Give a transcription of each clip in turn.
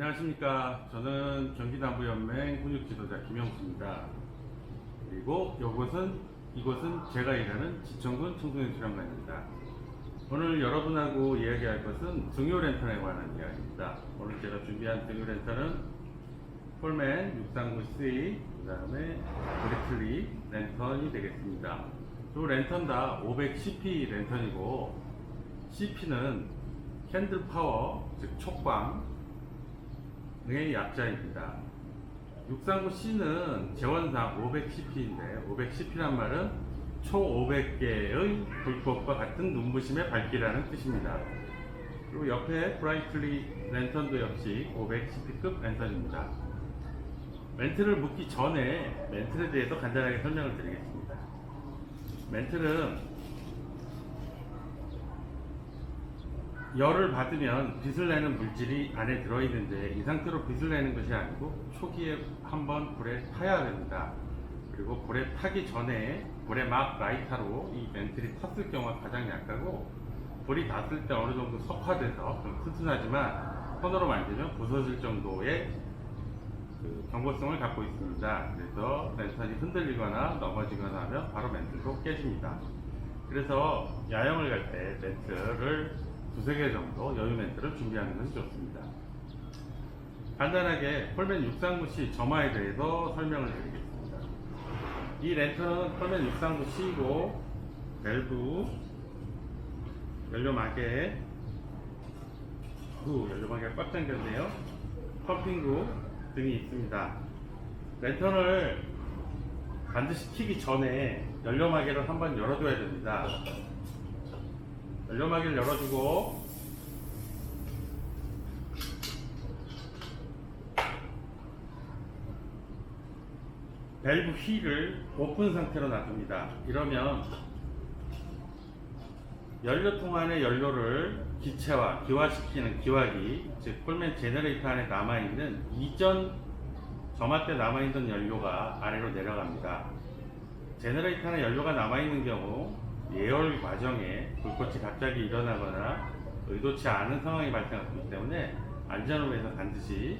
안녕하십니까. 저는 경기남부연맹 훈육지도자 김영수입니다. 그리고 이곳은 이곳은 제가 일하는 지청군 청소년 수련관입니다. 오늘 여러분하고 이야기할 것은 등요 랜턴에 관한 이야기입니다. 오늘 제가 준비한 등요 랜턴은 폴맨 639C 그 다음에 브리틀리 랜턴이 되겠습니다. 두 랜턴 다 510p 랜턴이고 CP는 캔들 파워 즉 촉광 의 약자입니다. 639C는 재원상 510p인데 510p란 말은 초 500개의 불꽃과 같은 눈부심의 밝기라는 뜻입니다. 그리고 옆에 브라이틀리 랜턴도 역시 510p급 랜턴입니다. 멘트를 묻기 전에 멘틀에 대해서 간단하게 설명을 드리겠습니다. 멘틀은 열을 받으면 빛을 내는 물질이 안에 들어있는데 이 상태로 빛을 내는 것이 아니고 초기에 한번 불에 타야 됩니다. 그리고 불에 타기 전에 불에 막 라이터로 이 멘틀이 탔을 경우가 가장 약하고 불이 닿을 때 어느 정도 석화돼서 좀 튼튼하지만 손으로 만지면 부서질 정도의 그 경고성을 갖고 있습니다. 그래서 랜턴이 흔들리거나 넘어지거나 하면 바로 멘틀도 깨집니다. 그래서 야영을 갈 때 멘틀을 두세 개 정도 여유 멘트를 준비하는 것이 좋습니다. 간단하게 폴맨 639C 점화에 대해서 설명을 드리겠습니다. 이 랜턴은 폴맨 639C이고 밸브, 연료마개, 구, 연료마개가 꽉 잠겼네요. 펌핑구 등이 있습니다. 랜턴을 반드시 켜기 전에 연료마개를 한번 열어줘야 됩니다. 연료막이를 열어주고 밸브 휠을 오픈 상태로 놔둡니다. 이러면 연료통 안에 연료를 기체화, 기화시키는 기화기, 즉 폴맨 제너레이터 안에 남아있는 이전 점화 때 남아있던 연료가 아래로 내려갑니다. 제너레이터 안에 연료가 남아있는 경우 예열 과정에 불꽃이 갑자기 일어나거나 의도치 않은 상황이 발생하기 때문에 안전을 위해서 반드시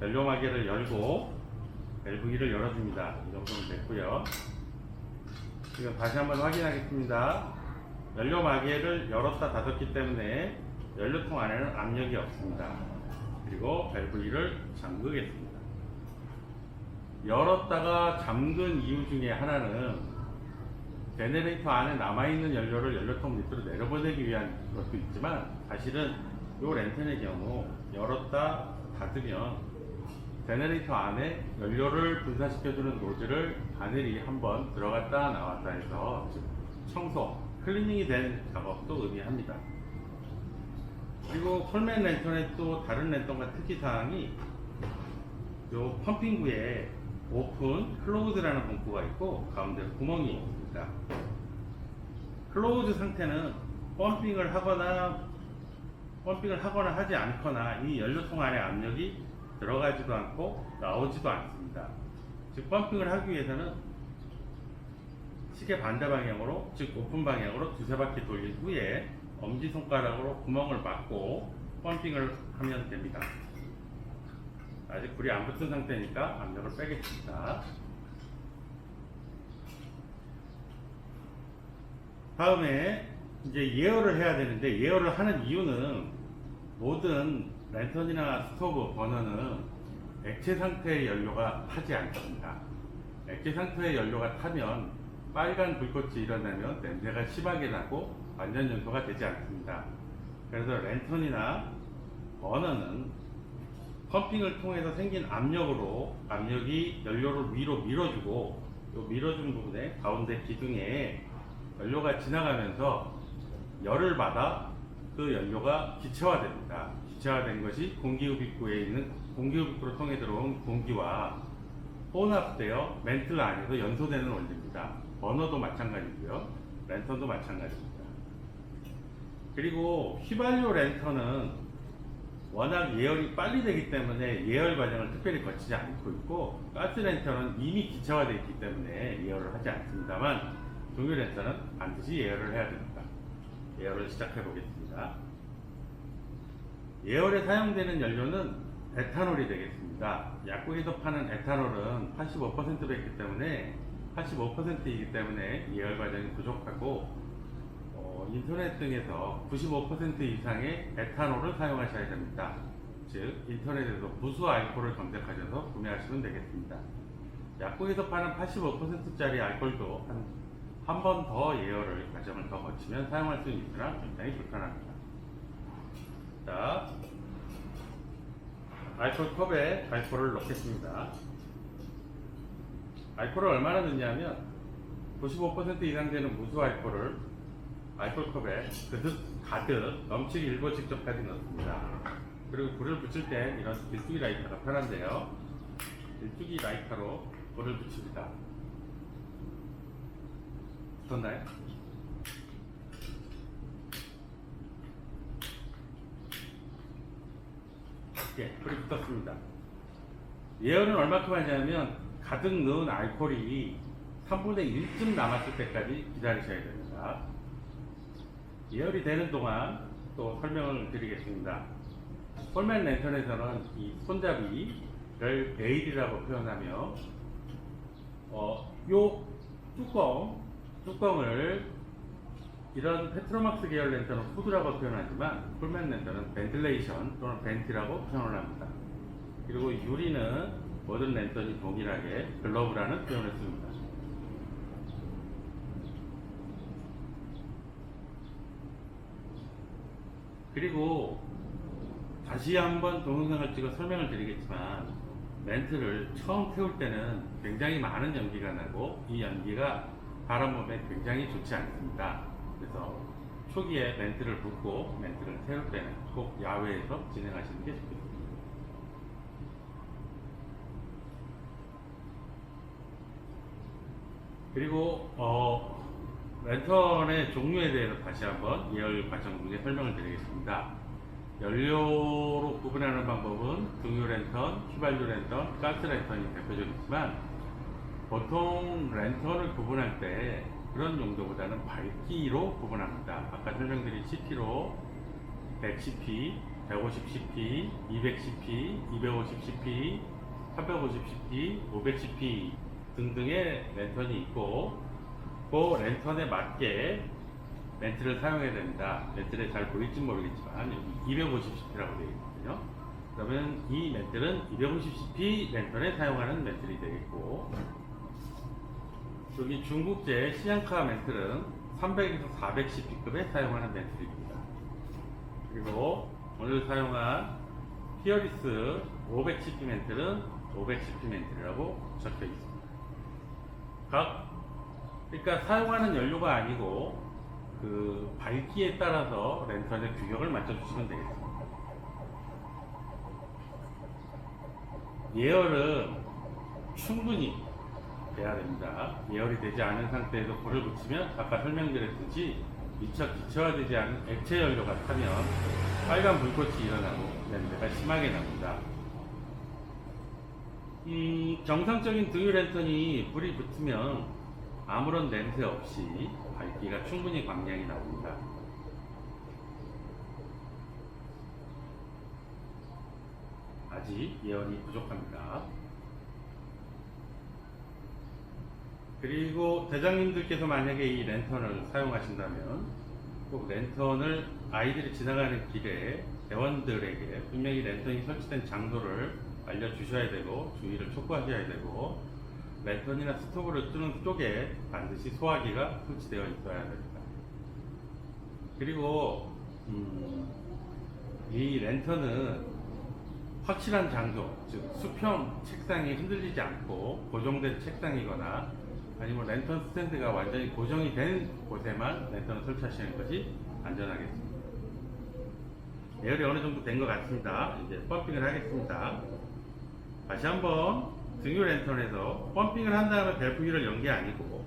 연료마개를 열고 밸브기를 열어줍니다. 이 정도면 됐고요. 지금 다시 한번 확인하겠습니다. 연료마개를 열었다 닫았기 때문에 연료통 안에는 압력이 없습니다. 그리고 밸브기를 잠그겠습니다. 열었다가 잠근 이유 중에 하나는 제네레이터 안에 남아있는 연료를 연료통 밑으로 내려보내기 위한 것도 있지만 사실은 이 랜턴의 경우 열었다 닫으면 제네레이터 안에 연료를 분산시켜주는 노즐을 바늘이 한번 들어갔다 나왔다 해서 즉 청소, 클리닝이 된 작업도 의미합니다. 그리고 폴맨 랜턴의 또 다른 랜턴과 특이사항이 요 펌핑구에 오픈, 클로즈라는 문구가 있고 가운데 구멍이 있습니다. 클로즈 상태는 펌핑을 하거나 펌핑을 하거나 하지 않거나 이 연료통 안에 압력이 들어가지도 않고 나오지도 않습니다. 즉 펌핑을 하기 위해서는 시계 반대 방향으로 즉 오픈 방향으로 두세 바퀴 돌린 후에 엄지 손가락으로 구멍을 막고 펌핑을 하면 됩니다. 아직 불이 안 붙은 상태니까 압력을 빼겠습니다. 다음에 이제 예열을 해야 되는데 예열을 하는 이유는 모든 랜턴이나 스토브 버너는 액체 상태의 연료가 타지 않습니다. 액체 상태의 연료가 타면 빨간 불꽃이 일어나면 냄새가 심하게 나고 완전 연소가 되지 않습니다. 그래서 랜턴이나 버너는 펌핑을 통해서 생긴 압력으로 압력이 연료를 위로 밀어주고 이 밀어준 부분에 가운데 기둥에 연료가 지나가면서 열을 받아 그 연료가 기체화됩니다. 기체화된 것이 공기흡입구에 있는 공기흡입구로 통해 들어온 공기와 혼합되어 멘틀 안에서 연소되는 원리입니다. 버너도 마찬가지고요. 랜턴도 마찬가지입니다. 그리고 휘발유 랜턴은 워낙 예열이 빨리 되기 때문에 예열 과정을 특별히 거치지 않고 있고 가스 랜턴은 이미 기체화되어 있기 때문에 예열을 하지 않습니다만 동유 랜턴은 반드시 예열을 해야 됩니다. 예열을 시작해 보겠습니다. 예열에 사용되는 연료는 에탄올이 되겠습니다. 약국에서 파는 에탄올은 85%로 했기 때문에 85%이기 때문에 예열 과정이 부족하고 어, 인터넷 등에서 95% 이상의 에탄올을 사용하셔야 됩니다. 즉 인터넷에서 무수 알코올을 검색하셔서 구매하시면 되겠습니다. 약국에서 파는 85%짜리 알코올도 한한번 더 예열을 과정을 더 거치면 사용할 수 있으나 굉장히 불편합니다. 자, 알코올 컵에 알코올을 넣겠습니다. 알코올을 얼마나 넣냐면 95% 이상 되는 무수 알코올을 알코올 컵에 그득 가득 넘치기 일보 직접까지 넣습니다. 그리고 불을 붙일 땐 이런 일주기 라이터가 편한데요. 일주기 라이터로 불을 붙입니다. 붙었나요? 예, 불이 붙었습니다. 예열은 얼마큼 하냐면 가득 넣은 알코올이 3분의 1쯤 남았을 때까지 기다리셔야 됩니다. 예열이 되는 동안 또 설명을 드리겠습니다. 폴맨 랜턴에서는 이 손잡이를 베일이라고 표현하며 어, 요 뚜껑, 뚜껑을 이런 페트로막스 계열 랜턴은 후드라고 표현하지만 폴맨 랜턴은 벤틸레이션 또는 벤티라고 표현을 합니다. 그리고 유리는 모든 랜턴이 동일하게 글러브라는 표현을 씁니다. 그리고 다시 한번 동영상을 찍어 설명을 드리겠지만 멘트를 처음 태울 때는 굉장히 많은 연기가 나고 이 연기가 바람 몸에 굉장히 좋지 않습니다. 그래서 초기에 멘트를 붓고 멘트를 태울 때는 꼭 야외에서 진행하시는 게 좋겠습니다. 그리고 어, 랜턴의 종류에 대해서 다시 한번 예열 과정 중에 설명을 드리겠습니다. 연료로 구분하는 방법은 등유 랜턴, 휘발유 랜턴, 가스 랜턴이 대표적이지만 보통 랜턴을 구분할 때 그런 용도보다는 밝기로 구분합니다. 아까 설명드린 CP로 110cp, 150cp, 200cp, 250cp, 350cp, 500cp 등등의 랜턴이 있고 그 랜턴에 맞게 멘트를 사용해야 됩니다. 멘트를 잘 보일지 모르겠지만 여기 250cp라고 되어 있거든요. 그러면 이 멘트는 250cp 랜턴에 사용하는 멘트이 되겠고 여기 중국제 시안카 멘틀은 300에서 410B급에 사용하는 멘틀입니다. 그리고 오늘 사용한 피어리스 510P 멘틀은 510P 멘틀이라고 적혀 있습니다. 각 그러니까 사용하는 연료가 아니고 그 밝기에 따라서 랜턴의 규격을 맞춰주시면 되겠습니다. 예열은 충분히 돼야 됩니다. 예열이 되지 않은 상태에서 불을 붙이면 아까 설명드렸듯이 미처 기체화되지 않은 액체 연료가 타면 빨간 불꽃이 일어나고 냄새가 심하게 납니다. 음, 정상적인 등유 랜턴이 불이 붙으면 아무런 냄새 없이 밝기가 충분히 광량이 나옵니다. 아직 예열이 부족합니다. 그리고 대장님들께서 만약에 이 랜턴을 사용하신다면 꼭 랜턴을 아이들이 지나가는 길에 대원들에게 분명히 랜턴이 설치된 장소를 알려주셔야 되고 주의를 촉구하셔야 되고 랜턴이나 스토브를 뜨는 쪽에 반드시 소화기가 설치되어 있어야 됩니다. 그리고 음, 이 랜턴은 확실한 장소, 즉 수평 책상이 흔들리지 않고 고정된 책상이거나 아니면 랜턴 스탠드가 완전히 고정이 된 곳에만 랜턴을 설치하시는 것이 안전하겠습니다. 예열이 어느 정도 된 것 같습니다. 이제 펌핑을 하겠습니다. 다시 한번 등유 랜턴에서 펌핑을 한 다음에 밸브 위를 연 게 아니고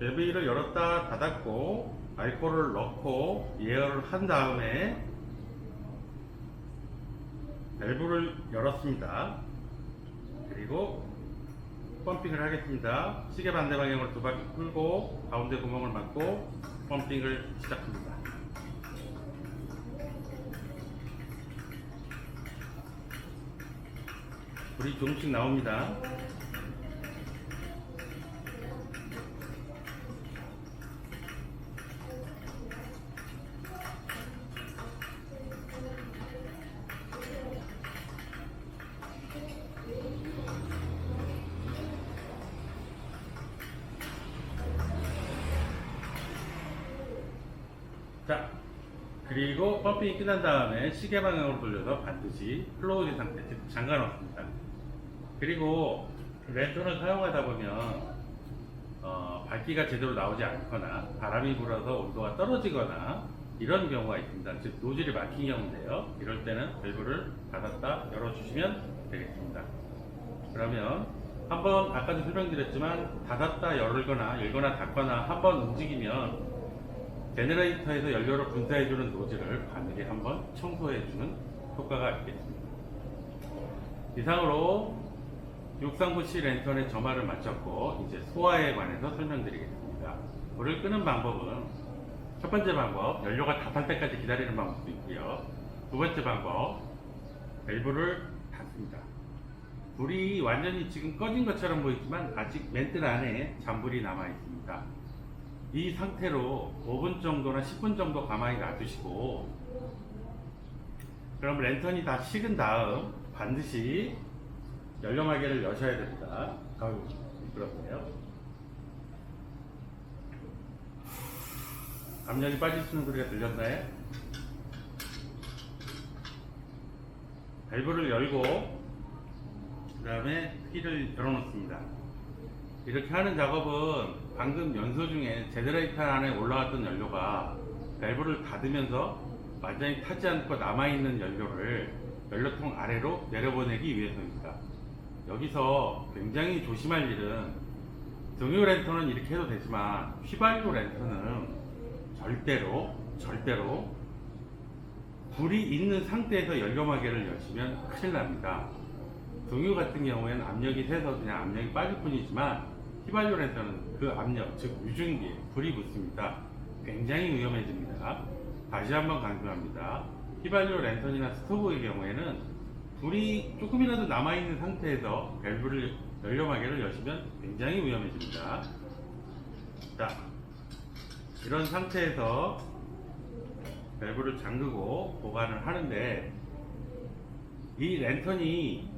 밸브 위를 열었다 닫았고 알코올을 넣고 예열을 한 다음에 밸브를 열었습니다. 그리고 펌핑을 하겠습니다. 시계 반대 방향으로 두 바퀴 풀고 가운데 구멍을 막고 펌핑을 시작합니다. 불이 조금씩 나옵니다. 자, 그리고 펌핑이 끝난 다음에 시계 방향으로 돌려서 반드시 클로즈 상태, 즉 잠가 놓습니다. 그리고 랜턴을 사용하다 보면 어, 밝기가 제대로 나오지 않거나 바람이 불어서 온도가 떨어지거나 이런 경우가 있습니다. 즉 노즐이 막힌 경우인데요. 이럴 때는 밸브를 닫았다 열어주시면 되겠습니다. 그러면 한번 아까도 설명드렸지만 닫았다 열거나 열거나 닫거나 한번 움직이면 제너레이터에서 연료를 분사해주는 노즐을 바늘에 한번 청소해주는 효과가 있겠습니다. 이상으로 639C 랜턴의 점화를 마쳤고 이제 소화에 관해서 설명드리겠습니다. 불을 끄는 방법은 첫 번째 방법 연료가 다 탈 때까지 기다리는 방법도 있고요. 두 번째 방법 밸브를 닫습니다. 불이 완전히 지금 꺼진 것처럼 보이지만 아직 멘틀 안에 잔불이 남아 있습니다. 이 상태로 5분 정도나 10분 정도 가만히 놔두시고 그럼 랜턴이 다 식은 다음 반드시 연료마개를 여셔야 됩니다. 아유, 미끄럽네요. 압력이 빠지시는 소리가 들렸나요? 밸브를 열고 그 다음에 키를 열어놓습니다. 이렇게 하는 작업은 방금 연소 중에 제드레이터 안에 올라왔던 연료가 밸브를 닫으면서 완전히 타지 않고 남아있는 연료를 연료통 아래로 내려보내기 위해서입니다. 여기서 굉장히 조심할 일은 등유 랜턴은 이렇게 해도 되지만 휘발유 랜턴은 절대로 절대로 불이 있는 상태에서 연료마개를 여시면 큰일 납니다. 등유 같은 경우에는 압력이 세서 그냥 압력이 빠질 뿐이지만 휘발유 랜턴은 그 압력, 즉 유증기에 불이 붙습니다. 굉장히 위험해집니다. 다시 한번 강조합니다. 휘발유 랜턴이나 스토브의 경우에는 불이 조금이라도 남아있는 상태에서 밸브를 연료마개를 여시면 굉장히 위험해집니다. 자, 이런 상태에서 밸브를 잠그고 보관을 하는데 이 랜턴이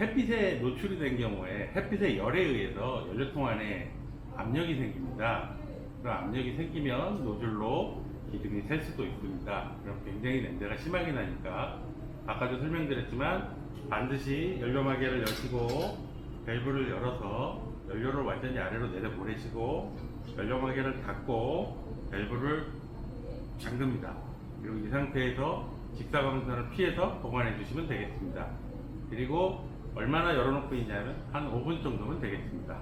햇빛에 노출이 된 경우에 햇빛의 열에 의해서 연료통 안에 압력이 생깁니다. 그런 압력이 생기면 노즐로 기름이 셀 수도 있습니다. 그럼 굉장히 냄새가 심하게 나니까 아까도 설명드렸지만 반드시 연료마개를 여시고 밸브를 열어서 연료를 완전히 아래로 내려 보내시고 연료마개를 닫고 밸브를 잠급니다. 그리고 이 상태에서 직사광선을 피해서 보관해 주시면 되겠습니다. 그리고 얼마나 열어놓고 있냐면 한 5분 정도면 되겠습니다.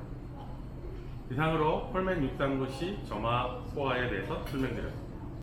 이상으로 폴맨 639C 점화 소화에 대해서 설명드렸습니다.